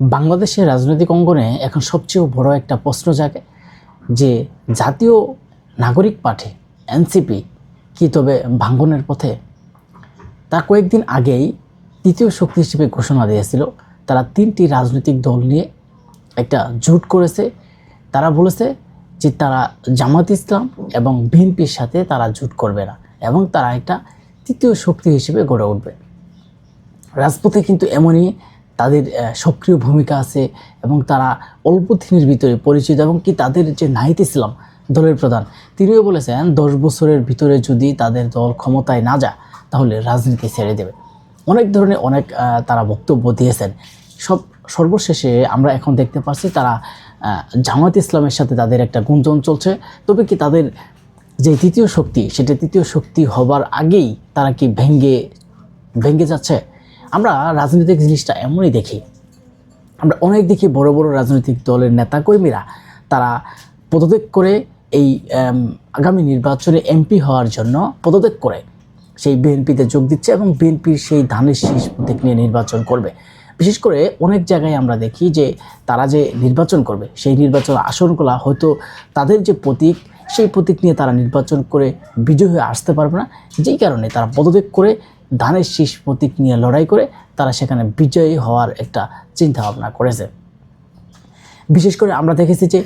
বাংলাদেশের রাজনৈতিক অঙ্গনে এখন সবচেয়ে বড় একটা প্রশ্ন জাগে যে জাতীয় নাগরিক পার্টি, এনসিপি, কি তবে ভাঙ্গনের পথে? তার কয়েকদিন আগেই তৃতীয় শক্তি হিসেবে ঘোষণা দিয়েছিল, তারা তিনটি রাজনৈতিক দল নিয়ে একটা জোট করেছে। তারা বলেছে যে তারা জামাত ইসলাম এবং বিএনপির সাথে তারা জোট করবে না এবং তারা একটা তৃতীয় শক্তি হিসেবে গড়ে উঠবে। রাজপথে কিন্তু এমনই তাদের সক্রিয় ভূমিকা আছে এবং তারা অল্প দিনের ভিতরে পরিচিত এবং কি তাদের যে নাহিদ ইসলাম দলের প্রধান, তিনিও বলেছেন দশ বছরের ভিতরে যদি তাদের দল ক্ষমতায় না যায়, তাহলে রাজনীতি ছেড়ে দেবে। অনেক ধরনের অনেক তারা বক্তব্য দিয়েছেন। সব, সর্বশেষে আমরা এখন দেখতে পাচ্ছি তারা জামাত ইসলামের সাথে তাদের একটা গুঞ্জন চলছে। তবে কি তাদের যে তৃতীয় শক্তি, সেটা তৃতীয় শক্তি হবার আগেই তারা কি ভেঙ্গে ভেঙ্গে যাচ্ছে? আমরা রাজনৈতিক জিনিসটা এমনই দেখি। আমরা অনেক দেখি বড় বড় রাজনৈতিক দলের নেতাকর্মীরা, তারা পদত্যাগ করে এই আগামী নির্বাচনে এমপি হওয়ার জন্য পদত্যাগ করে। সেই বিএনপিতে যোগ দিচ্ছে এবং বিএনপির সেই ধানের শীষ প্রতীক নিয়ে নির্বাচন করবে। বিশেষ করে অনেক জায়গায় আমরা দেখি যে তারা যে নির্বাচন করবে, সেই নির্বাচন আসনগুলো হয়তো তাদের যে প্রতীক, সেই প্রতীক নিয়ে তারা নির্বাচন করে বিজয় হয়ে আসতে পারবে না। যেই কারণে তারা পদত্যাগ করে ধানের শীষ প্রতীক নিয়ে লড়াই করে তারা সেখানে বিজয়ী হওয়ার একটা চিন্তা ভাবনা করেছে। বিশেষ করে আমরা দেখেছি যে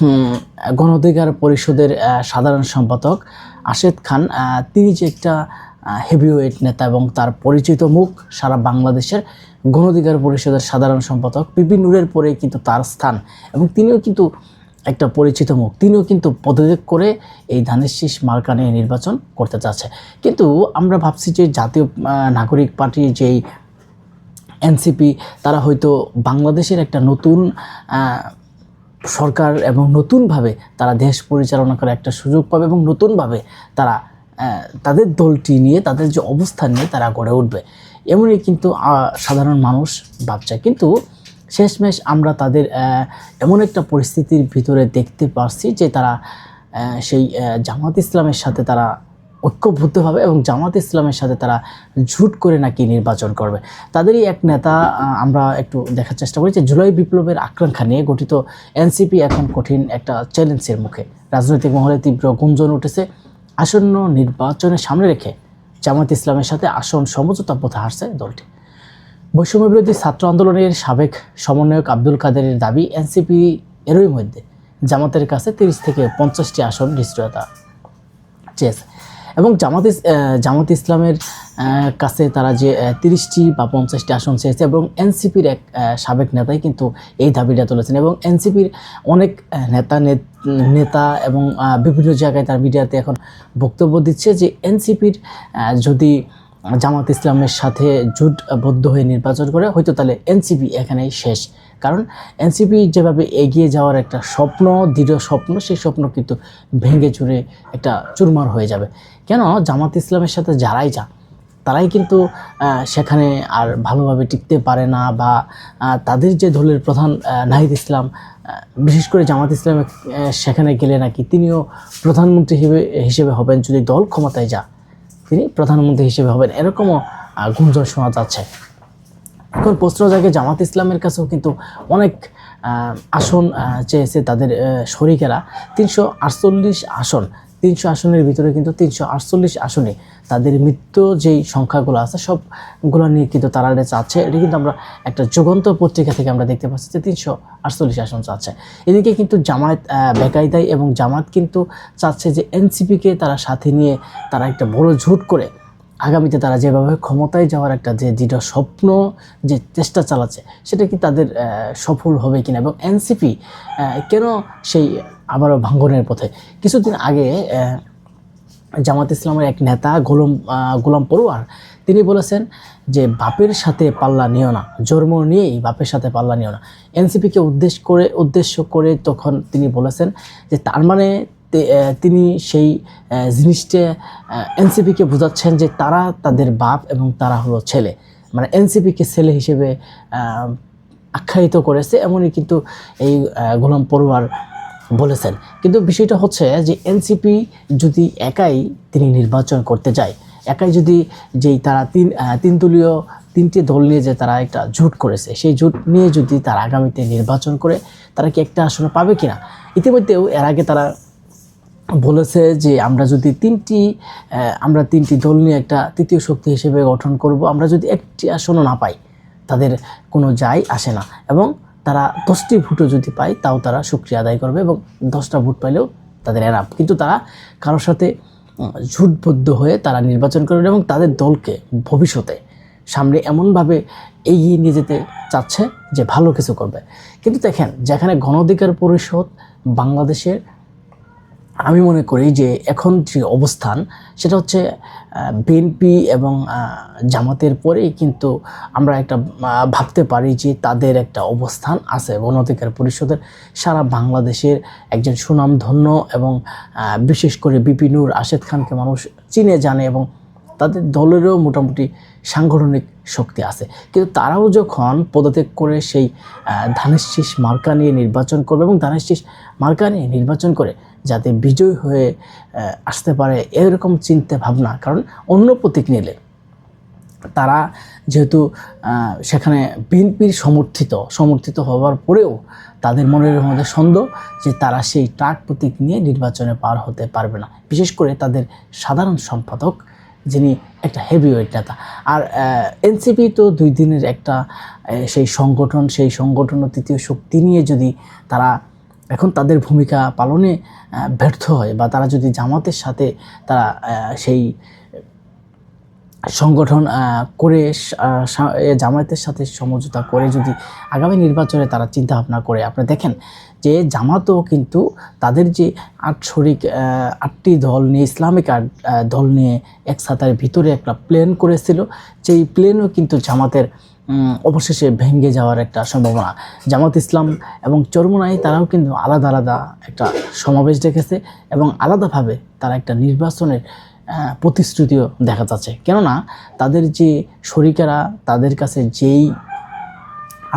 হুম, গণ অধিকার পরিষদের সাধারণ সম্পাদক আশেদ খান তিনি যে একটা হেভিওয়েট নেতা এবং তার পরিচিত মুখ সারা বাংলাদেশের গণ অধিকার পরিষদের সাধারণ সম্পাদক পিপি নূরের পরে কিন্তু তার স্থান এবং তিনিও কিন্তু একটা পরিচিত মুখ। তিনিও কিন্তু পদত্যাগ করে এই ধানের শীষ মার্কা নিয়ে নির্বাচন করতে চাচ্ছে। কিন্তু আমরা ভাবছি যে জাতীয় নাগরিক পার্টির যেই এনসিপি, তারা হয়তো বাংলাদেশের একটা নতুন সরকার এবং নতুনভাবে তারা দেশ পরিচালনা করার একটা সুযোগ পাবে এবং নতুনভাবে তারা তাদের দলটি নিয়ে, তাদের যে অবস্থান নিয়ে তারা গড়ে উঠবে। এমনই কিন্তু সাধারণ মানুষ ভাবছে। কিন্তু শেষমেশ আমরা তাদের এমন একটা পরিস্থিতির ভিতরে দেখতে পারছি যে তারা সেই জামাত ইসলামের সাথে তারা ঐক্যবদ্ধভাবে এবং জামাত ইসলামের সাথে তারা ঝুট করে নাকি নির্বাচন করবে। তাদেরই এক নেতা আমরা একটু দেখার চেষ্টা করি যে জুলাই বিপ্লবের আকাঙ্ক্ষা নিয়ে গঠিত এনসিপি এখন কঠিন একটা চ্যালেঞ্জের মুখে। রাজনৈতিক মহলে তীব্র গুঞ্জন উঠেছে। আসন্ন নির্বাচনের সামনে রেখে জামাত ইসলামের সাথে আসন সমঝোতা পথে হারছে দলটি। বৈষম্য বিরোধী ছাত্র আন্দোলনের সাবেক সমন্বয়ক আব্দুল কাদেরের দাবি এনসিপি এরই মধ্যে জামাতের কাছে তিরিশ থেকে পঞ্চাশটি আসন নিশ্চয়তা চেয়েছে। এবং জামাত জামাত ইসলামের কাছে তারা যে তিরিশটি বা পঞ্চাশটি আসন চেয়েছে এবং এনসিপির এক সাবেক নেতাই কিন্তু এই দাবিটা তুলেছেন এবং এনসিপির অনেক নেত- নেতা এবং বিভিন্ন জায়গায় তার মিডিয়াতে এখন বক্তব্য দিচ্ছে যে এনসিপির যদি জামাত ইসলামের সাথে জোটবদ্ধ হয়ে নির্বাচন করে, হয়তো তাহলে এনসিপি এখানেই শেষ। কারণ এনসিপি যেভাবে এগিয়ে যাওয়ার একটা স্বপ্ন, দৃঢ় স্বপ্ন, সেই স্বপ্ন কিন্তু ভেঙে চুরে একটা চুরমার হয়ে যাবে। কেন? জামাত ইসলামের সাথে যারাই যা তারাই কিন্তু সেখানে আর ভালোভাবে টিকতে পারে না বা তাদের যে দলের প্রধান নাহিদ ইসলাম বিশেষ করে জামাত ইসলাম সেখানে গেলে নাকি তিনিও প্রধানমন্ত্রী হিসেবে হিসেবে হবেন যদি দল ক্ষমতায় যা তিনি প্রধানমন্ত্রী হিসেবে হবেন। এরকমও গুঞ্জন শোনা যাচ্ছে। এখন প্রশ্ন জাগে জামাত ইসলামের কাছেও কিন্তু অনেক আসন চেয়েছে তাদের শরিকেরা। তিনশো আটচল্লিশ আসন তিনশো আসনের ভিতরে কিন্তু তিনশো আটচল্লিশ আসনে তাদের মৃত্যু যেই সংখ্যাগুলো আছে সবগুলো নিয়ে কিন্তু তারা চাচ্ছে। এটা কিন্তু আমরা একটা যুগন্ত পত্রিকা থেকে আমরা দেখতে পাচ্ছি যে তিনশো আটচল্লিশ আসন চাচ্ছে। এদিকে কিন্তু জামায়াত আহ, বেকায়দায় এবং জামাত কিন্তু চাচ্ছে যে এনসিপিকে তারা সাথে নিয়ে তারা একটা বড় ঝুট করে আগামীতে তারা যেভাবে ক্ষমতায় যাওয়ার একটা যে দৃঢ় স্বপ্ন, যে চেষ্টা চালাচ্ছে, সেটা কি তাদের সফল হবে কিনা? এবং এনসিপি কেন সেই আবারও ভাঙ্গনের পথে? কিছুদিন আগে জামাত ইসলামের এক নেতা গোলাম গোলাম পড়ুয়ার তিনি বলেছেন যে বাপের সাথে পাল্লা নিও না, জন্ম নিয়েই বাপের সাথে পাল্লা নিও না। এনসিপিকে উদ্দেশ্য করে উদ্দেশ্য করে তখন তিনি বলেছেন যে তার মানে তিনি সেই জিনিসটা এনসিপিকে বোঝাচ্ছেন যে তারা তাদের বাপ এবং তারা হলো ছেলে। মানে এনসিপিকে ছেলে হিসেবে আখ্যায়িত করেছে এমনই কিন্তু এই গোলাম পড়ুয়ার বলেছেন। কিন্তু বিষয়টা হচ্ছে যে এনসিপি যদি একাই তিনি নির্বাচন করতে যায় একাই যদি যেই তারা তিন আহ, তিন দলীয় তিনটি দল নিয়ে যে তারা একটা জোট করেছে সেই জোট নিয়ে যদি তারা আগামীতে নির্বাচন করে তারা কি একটা আসন পাবে কিনা? ইতিমধ্যেও এর আগে তারা বলেছে যে আমরা যদি তিনটি আমরা তিনটি দল নিয়ে একটা তৃতীয় শক্তি হিসেবে গঠন করব, আমরা যদি একটি আসনও না পাই, তাদের কোনো যাই আসে না। এবং তারা দশটি ভোটও যদি পায়, তাও তারা সুক্রিয়া আদায় করবে এবং দশটা ভোট পাইলেও তাদের এরাপ কিন্তু তারা কারোর সাথে ঝুটবদ্ধ হয়ে তারা নির্বাচন করবে এবং তাদের দলকে ভবিষ্যতে সামনে এমনভাবে এগিয়ে নিয়ে যেতে চাচ্ছে যে ভালো কিছু করবে। কিন্তু দেখেন, যেখানে গণ অধিকার পরিষদ বাংলাদেশের আমি মনে করি যে এখন যে অবস্থান, সেটা হচ্ছে বিএনপি এবং জামাতের পরেই কিন্তু আমরা একটা ভাবতে পারি যে তাদের একটা অবস্থান আছে। গণ অধিকার পরিষদের সারা বাংলাদেশের একজন সুনামধন্য এবং বিশেষ করে বিপিনুর, আশেদ খানকে মানুষ চিনে, জানে এবং তাদের দলেরও মোটামুটি সাংগঠনিক শক্তি আছে। কিন্তু তারাও যখন পদত্যাগ করে সেই ধানের শীষ মার্কা নিয়ে নির্বাচন করবে এবং ধানের শীষ মার্কা নিয়ে নির্বাচন করে যাতে বিজয় হয়ে আসতে পারে এরকম চিন্তা ভাবনা, কারণ অন্য প্রতীক নিলে তারা যেহেতু সেখানে বিএনপির সমর্থিত সমর্থিত হওয়ার পরেও তাদের মনের মধ্যে সন্দেহ যে তারা সেই ট্রাক প্রতীক নিয়ে নির্বাচনে পার হতে পারবে না। বিশেষ করে তাদের সাধারণ সম্পাদক যিনি একটা হেভিওয়েট নেতা। আর এনসিপি তো দুই দিনের একটা সেই সংগঠন সেই সংগঠন তৃতীয় শক্তি নিয়ে যদি তারা এখন তাদের ভূমিকা পালনে ব্যর্থ হয় বা তারা যদি জামাতের সাথে তারা সেই সংগঠন করে জামায়াতের সাথে সমঝোতা করে যদি আগামী নির্বাচনে তারা চিন্তা ভাবনা করে, আপনি দেখেন যে জামাতও কিন্তু তাদের যে আট শরিক আটটি দল নিয়ে, ইসলামিক আট দল নিয়ে একসাথে ভিতরে একটা প্লেন করেছিল। যেই প্লেনও কিন্তু জামাতের অবশেষে ভেঙে যাওয়ার একটা সম্ভাবনা। জামাত ইসলাম এবং চরমুনাই তারাও কিন্তু আলাদা আলাদা একটা সমাবেশ ডেকেছে এবং আলাদাভাবে তারা একটা নির্বাচনের প্রতিশ্রুতিও দেখা যাচ্ছে। কেননা তাদের যে শরিকেরা, তাদের কাছে যেই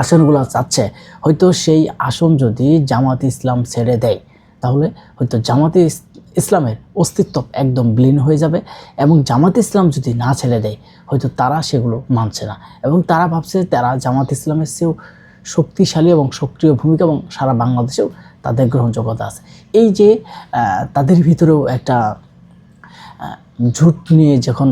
আসনগুলো চাচ্ছে, হয়তো সেই আসন যদি জামাত ইসলাম ছেড়ে দেয়, তাহলে হয়তো জামাতে ইসলামের অস্তিত্ব একদম বিলীন হয়ে যাবে এবং জামাত ইসলাম যদি না ছেড়ে দেয়, হয়তো তারা সেগুলো মানছে না এবং তারা ভাবছে তারা জামাত ইসলামের চেয়েও শক্তিশালী এবং সক্রিয় ভূমিকা এবং সারা বাংলাদেশেও তাদের গ্রহণযোগ্যতা আছে। এই যে তাদের ভিতরেও একটা ঝুট নিয়ে যখন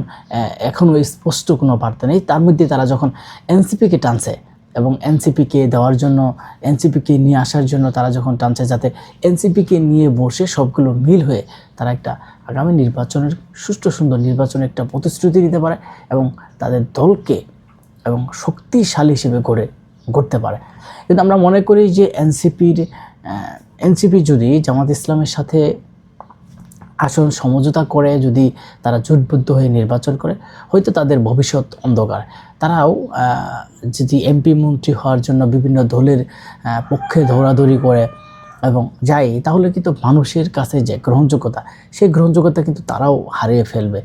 এখনও স্পষ্ট কোনো বার্তা নেই, তার মধ্যে তারা যখন এনসিপিকে টানছে এবং এনসিপিকে দেওয়ার জন্য এনসিপিকে নিয়ে আসার জন্য তারা যখন টানছে যাতে এনসিপিকে নিয়ে বসে সবগুলো মিল হয়ে তারা একটা আগামী নির্বাচনের, সুষ্ঠু সুন্দর নির্বাচনের একটা প্রতিশ্রুতি দিতে পারে এবং তাদের দলকে এবং শক্তিশালী হিসেবে গড়ে, গড়তে পারে। কিন্তু আমরা মনে করি যে এনসিপির এনসিপি যদি জামাত ইসলামের সাথে আসন সমঝোতা করে যদি তারা জোটবদ্ধ হয়ে নির্বাচন করে, হয়তো তাদের ভবিষ্যৎ অন্ধকার। তারাও যদি এমপি মন্ত্রী হওয়ার জন্য বিভিন্ন দলের পক্ষে দৌড়াদৌড়ি করে এবং যায়, তাহলে কিন্তু মানুষের কাছে যে গ্রহণযোগ্যতা, সেই গ্রহণযোগ্যতা কিন্তু তারাও হারিয়ে ফেলবে।